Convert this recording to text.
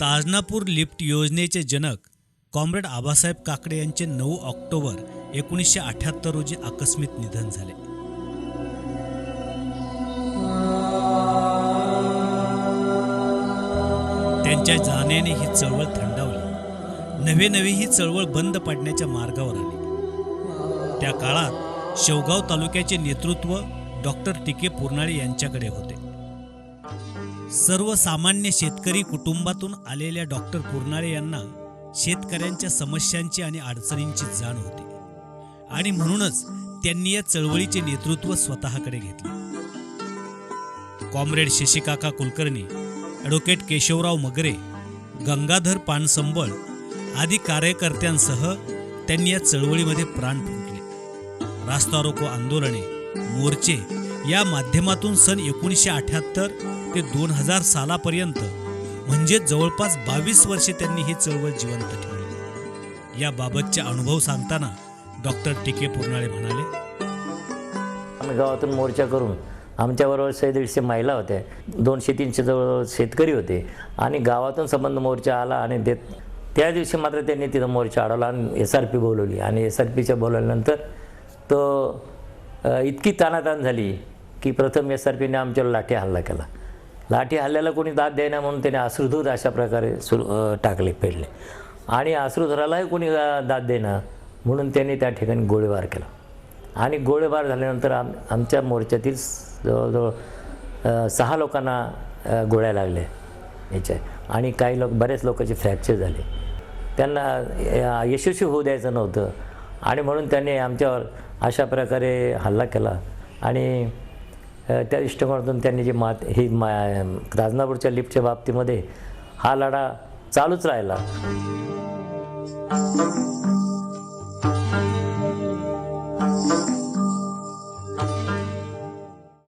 Tajnapur lift योजनेचे जनक comrade Abasaheb Kakade यांचे नऊ ऑक्टोबर एकोणीसशे अठ्याहत्तर रोजी आकस्मिक निधन झाले. त्यांच्या जाण्याने ही चळवळ थंडावली. नवे नवे ही चळवळ बंद पडण्याच्या मार्गावर आली. त्या काळात शेवगाव तालुक्याचे नेतृत्व डॉक्टर टी के पुरनाळे यांच्याकडे होते. सर्वसामान्य शेतकरी कुटुंबातून आलेल्या डॉक्टर पुरनाळे यांना शेतकऱ्यांच्या समस्यांची आणि अडचणींची जाण होती. आणि म्हणूनच त्यांनी या चळवळीचे नेतृत्व स्वतःकडे घेतले. कॉम्रेड शशिकाका कुलकर्णी ॲडव्होकेट केशवराव मगरे गंगाधर पानसंबळ आदी कार्यकर्त्यांसह त्यांनी या चळवळीमध्ये प्राण फुंकले. रास्ता रोको आंदोलने मोर्चे या माध्यमातून सन एकोणीसशे अठ्याहत्तर ते दोन हजार सालापर्यंत म्हणजे जवळपास बावीस वर्षे त्यांनी ही चळवळ जिवंत ठेवली. याबाबतचे अनुभव सांगताना डॉक्टर टिके के म्हणाले आम्ही गावातून मोर्चा करून आमच्याबरोबर शे दीडशे महिला होत्या. दोनशे तीनशे जवळजवळ शेतकरी होते. आणि गावातून संबंध मोर्चा आला आणि ते त्या दिवशी मात्र त्यांनी तिथं मोर्चा अडवला आणि एस आर पी बोलवली. आणि एस आर पीच्या बोलवल्यानंतर तो इतकी तानातान झाली की प्रथम एस आर पीने आमच्यावर लाठी हल्ला केला. लाठी हल्ल्याला कोणी दाद द्यायना म्हणून त्याने अश्रुधूर अशा प्रकारे सुरू टाकले पेडले आणि अश्रुधरालाही कोणी दाद देणार म्हणून त्यांनी त्या ठिकाणी गोळीबार केला. आणि गोळीबार झाल्यानंतर आम आमच्या मोर्चातील जवळजवळ सहा लोकांना गोळ्या लागल्या याच्या. आणि काही लोक बरेच लोकांचे फ्रॅक्चर झाले. त्यांना यशस्वी होऊ द्यायचं नव्हतं. आणि म्हणून त्यांनी आमच्यावर अशा प्रकारे हल्ला केला. आणि त्या दृष्टिकोनातून त्यांनी जी मात ही मा राजनापूरच्या लिफ्टच्या बाबतीमध्ये हा लढा चालूच राहिला.